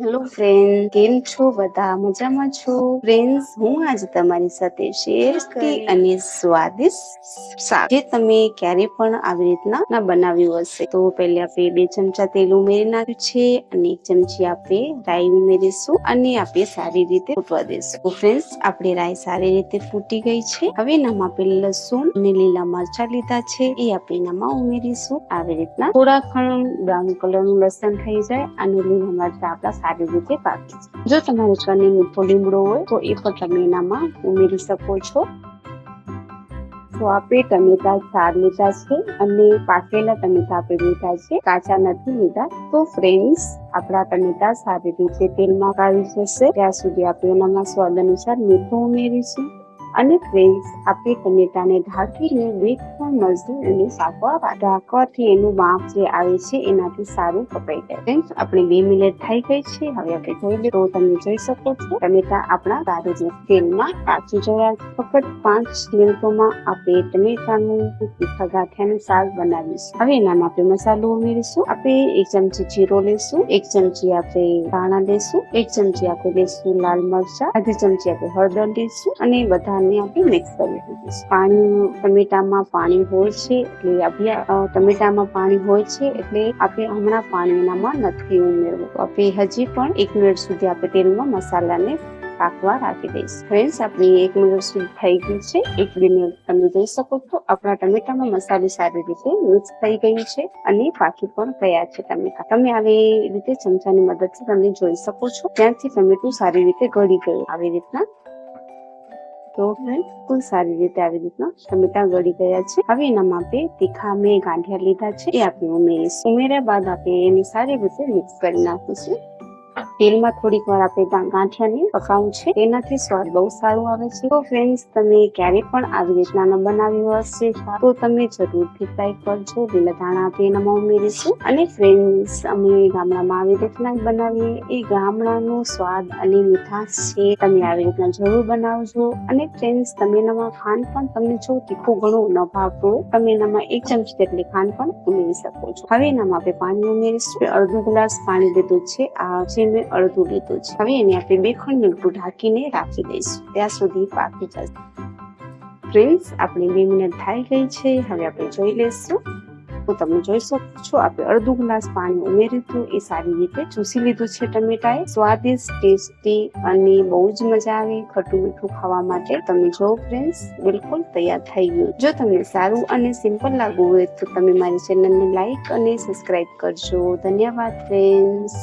Hello friend કેમ છો? બધા મજામાં છો? ફ્રેન્ડ્સ હું આજે તમારી સાથે શેર કરી અને સ્વાદિષ્ટ શાક. જે તમે ક્યારે પણ આવી રીતના ના બનાવ્યું હશે. તો પહેલા આપણે બે ચમચા તેલ ઉમેરી નાખ્યું છે અને એક ચમચી આપણે રાઈ ઉમેરીશું અને આપણે સારી રીતે ફૂટવા દઈશું તો ફ્રેન્ડ્સ આપણે રાઈ સારી રીતે ફૂટી ગઈ છે. હવે એનામાં આપણે લસણ અને લીલા મરચા લીધા છે. એ આપણે એનામાં ઉમેરીશું. આવી રીતના થોડા ખણ બ્રાઉન કલરનું લસણ થઈ જાય અને લીલા મરચા આપણા સારી રીતે પાકી. જો તમારે કને મીઠો લીમડો હોય, તો એ પણ તમે એનામાં ઉમેરી શકો છો. તો આપણે ટમેટા ચાર લીધા છે અને પાકેલા ટમેટા આપણે લીધા છે. કાચા નથી લીધા. તો ફ્રેન્ડ્સ આપણા ટમેટા સારી રીતે તેલમાં કાઢી જશે. ત્યાં સુધી આપણે એનામાં સ્વાદ અનુસાર મીઠું ઉમેરીશું. અને ફ્રેન્ડ્સ આપણે ટમેટાને ઢાંકીને બે ત્રણ મજદૂર અને શાકવા ઢાંકવાથી એનું માપ જે આવે છે એનાથી સારું કપાઈ જાય. ફ્રેન્ડ્સ આપણે બે મિનિટ થઈ ગઈ છે, હવે આપણે જોઈ તો તમે જોઈ શકો છો, ટમેટા આપણા રીતે તેલમાં કાચી જવા ફક્ત પાંચ મિનિટોમાં આપણે ટમેટાનું તીખા ગાંઠિયાનું શાક બનાવીશું. હવે એનામાં આપણે મસાલો ઉમેરીશું. આપણે એક ચમચી જીરો લેશું, એક ચમચી આપણે ધાણા લેશું, એક ચમચી આપણે લેશું લાલ મરચા, અડધી ચમચી આપણે હળદર લેશું અને બધાને આપણે મિક્સ કરી દઈશું પાણી ટમેટામાં પાણી હોય છે એટલે આપણે ટમેટામાં પાણી હોય છે એટલે આપણે હમણાં પાણી એનામાં નથી ઉમેરવું. આપણે હજી પણ એક મિનિટ સુધી આપણે તેલમાં મસાલાને પાકવા રાખી દઈશ. ફ્રેન્ડ્સ આપણી એક મિનિટ સુધી થઈ ગઈ છે. એક મિનિટ તમે જોઈ શકો છો, આપણા ટમેટામાં મસાલો સારી રીતે મિક્સ થઈ ગયું છે અને પાકી પણ ગયા છે ટમેટા. તમે આવી રીતે ચમચાની મદદથી તમે જોઈ શકો છો. ત્યાંથી ટમેટું સારી રીતે ગળી ગયું. આવી રીતના તો ફ્રેન્ડ ફૂલ સારી રીતે આવી રીતના ટમેટા ગળી ગયા છે. હવે એનામાં આપણે તીખા મેં ગાંઠિયા લીધા છે, એ આપણે ઉમેરીશું. ઉમેર્યા બાદ આપણે એને સારી રીતે મિક્સ કરી નાખીશું. તેલમાં થોડીક વાર આપણે ગાંઠિયાને પકાવવું છે. તેનાથી સ્વાદ બહુ સારું આવે છે. તો ફ્રેન્ડ્સ તમે ક્યારે પણ આવી રીતના ન બનાવ્યું હશે તો તમે જરૂરથી ટ્રાય કરજો. લીલા ધાણા એનામાં ઉમેરીશું. અને ફ્રેન્ડ્સ અમે ગામડામાં આવી રીતના બનાવીએ. એ ગામડાનો સ્વાદ અને મીઠાશ છે. તમે આવી રીતના જરૂર બનાવજો. અને ફ્રેન્ડ્સ તમે એનામાં ખાંડ પણ તમને જો તીખું ઘણું ન ભાવતું તમે એનામાં એક ચમચી જેટલી ખાંડ પણ ઉમેરી શકો છો. હવે એનામાં આપણે પાણી ઉમેરીશું. અડધો ગ્લાસ પાણી લીધું છે. આ જે મેં અડધું લીધું છે. હવે એને આપણે બે ખંડ મીઠું ઢાંકીને રાખી દઈશું. ત્યાં સુધી પાકી જશે ફ્રેન્ડ્સ આપણી બે મિનિટ થઈ ગઈ છે. હવે આપણે જોઈ લઈશું. તો તમે જોઈ શકો છો, આપણે અડધું ગ્લાસ પાણી ઉમેરી હતું. એ સારી રીતે ચૂસી લીધું છે ટમેટાએ. સ્વાદિષ્ટ ટેસ્ટી અને બહુ જ મજા આવે ખટું મીઠું ખાવા માટે. તમે જો ફ્રેન્ડ્સ બિલકુલ તૈયાર થઈ ગયું. જો તમને સારું અને સિમ્પલ લાગવું હોય તો તમે મારી ચેનલને લાઈક અને સબસ્ક્રાઇબ કરજો. ધન્યવાદ ફ્રેન્ડ્સ